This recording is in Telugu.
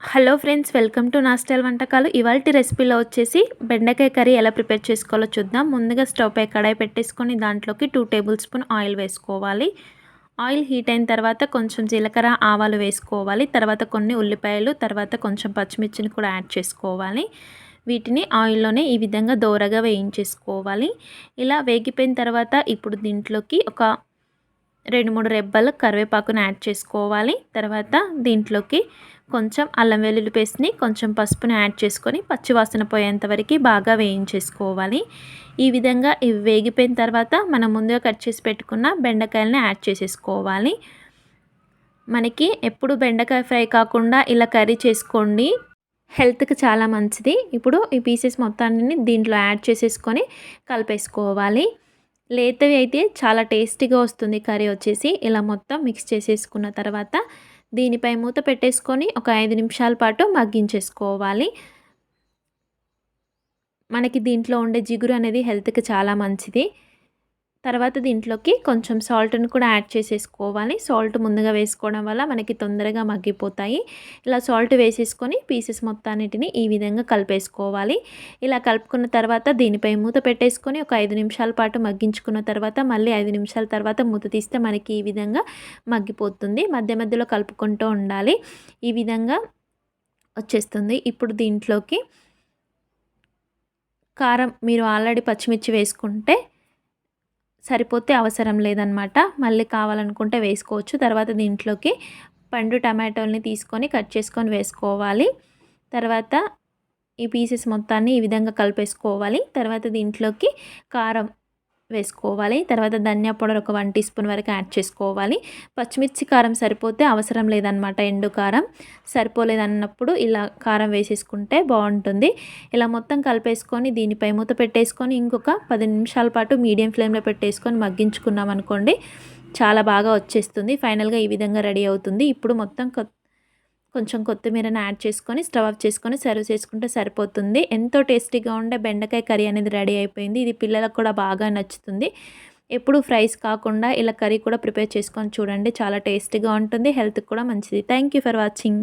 హలో ఫ్రెండ్స్ వెల్కమ్ టు నా స్టైల్ వంటకాలు. ఇవాళ రెసిపీలో వచ్చేసి బెండకాయ కర్రీ ఎలా ప్రిపేర్ చేసుకోవాలో చూద్దాం. ముందుగా స్టవ్ పై కడాయి పెట్టేసుకొని దాంట్లోకి టూ టేబుల్ స్పూన్ ఆయిల్ వేసుకోవాలి. ఆయిల్ హీట్ అయిన తర్వాత కొంచెం జీలకర్ర ఆవాలు వేసుకోవాలి. తర్వాత కొన్ని ఉల్లిపాయలు తర్వాత కొంచెం పచ్చిమిర్చిని కూడా యాడ్ చేసుకోవాలి. వీటిని ఆయిల్లోనే ఈ విధంగా దోరగా వేయించేసుకోవాలి. ఇలా వేగిపోయిన తర్వాత ఇప్పుడు దీంట్లోకి ఒక రెండు మూడు రెబ్బలు కరివేపాకును యాడ్ చేసుకోవాలి. తర్వాత దీంట్లోకి కొంచెం అల్లం వెల్లుల్లి పేస్ట్ని కొంచెం పసుపుని యాడ్ చేసుకొని పచ్చివాసన పోయేంత వరకు బాగా వేయించేసుకోవాలి. ఈ విధంగా ఇవి వేగిపోయిన తర్వాత మనం ముందుగా కట్ చేసి పెట్టుకున్న బెండకాయలని యాడ్ చేసేసుకోవాలి. మనకి ఎప్పుడు బెండకాయ ఫ్రై కాకుండా ఇలా కర్రీ చేసుకోండి. హెల్త్కి చాలా మంచిది. ఇప్పుడు ఈ పీసెస్ మొత్తాన్ని దీంట్లో యాడ్ చేసేసుకొని కలిపేసుకోవాలి. లేతవి అయితే చాలా టేస్టీగా వస్తుంది కర్రీ వచ్చేసి. ఇలా మొత్తం మిక్స్ చేసేసుకున్న తర్వాత దీనిపై మూత పెట్టేసుకొని ఒక ఐదు నిమిషాల పాటు మగ్గించేసుకోవాలి. మనకి దీంట్లో ఉండే జిగురు అనేది హెల్త్కి చాలా మంచిది. తర్వాత దీంట్లోకి కొంచెం సాల్ట్ని కూడా యాడ్ చేసేసుకోవాలి. సాల్ట్ ముందుగా వేసుకోవడం వల్ల మనకి తొందరగా మగ్గిపోతాయి. ఇలా సాల్ట్ వేసేసుకొని పీసెస్ మొత్తాన్నిటిని ఈ విధంగా కలిపేసుకోవాలి. ఇలా కలుపుకున్న తర్వాత దీనిపై మూత పెట్టేసుకొని ఒక ఐదు నిమిషాల పాటు మగ్గించుకున్న తర్వాత మళ్ళీ ఐదు నిమిషాల తర్వాత మూత తీస్తే మనకి ఈ విధంగా మగ్గిపోతుంది. మధ్య మధ్యలో కలుపుకుంటూ ఉండాలి. ఈ విధంగా వచ్చేస్తుంది. ఇప్పుడు దీంట్లోకి కారం మీరు ఆల్రెడీ పచ్చిమిర్చి వేసుకుంటే సరిపోతే అవసరం లేదనమాట మళ్ళీ కావాలనుకుంటే వేసుకోవచ్చు. తర్వాత దీంట్లోకి పండు టమాటోల్ని తీసుకొని కట్ చేసుకొని వేసుకోవాలి. తర్వాత ఈ పీసెస్ మొత్తాన్ని ఈ విధంగా కలిపేసుకోవాలి. తర్వాత దీంట్లోకి కారం వేసుకోవాలి. తర్వాత ధనియా పౌడర్ ఒక వన్ టీ స్పూన్ వరకు యాడ్ చేసుకోవాలి. పచ్చిమిర్చి కారం సరిపోతే అవసరం లేదనమాట ఎండు కారం. సరిపోలేదన్నప్పుడు ఇలా కారం వేసేసుకుంటే బాగుంటుంది. ఇలా మొత్తం కలిపేసుకొని దీనిపై మూత పెట్టేసుకొని ఇంకొక పది నిమిషాల పాటు మీడియం ఫ్లేమ్లో పెట్టేసుకొని మగ్గించుకున్నాం అనుకోండి చాలా బాగా వచ్చేస్తుంది. ఫైనల్గా ఈ విధంగా రెడీ అవుతుంది. ఇప్పుడు మొత్తం కొంచెం కొత్తిమీరని యాడ్ చేసుకొని స్టవ్ ఆఫ్ చేసుకొని సర్వ్ చేసుకుంటే సరిపోతుంది. ఎంతో టేస్టీగా ఉండే బెండకాయ కర్రీ అనేది రెడీ అయిపోయింది. ఇది పిల్లలకు కూడా బాగా నచ్చుతుంది. ఎప్పుడు ఫ్రైస్ కాకుండా ఇలా కర్రీ కూడా ప్రిపేర్ చేసుకొని చూడండి. చాలా టేస్టీగా ఉంటుంది. హెల్త్కి కూడా మంచిది. Thank for watching.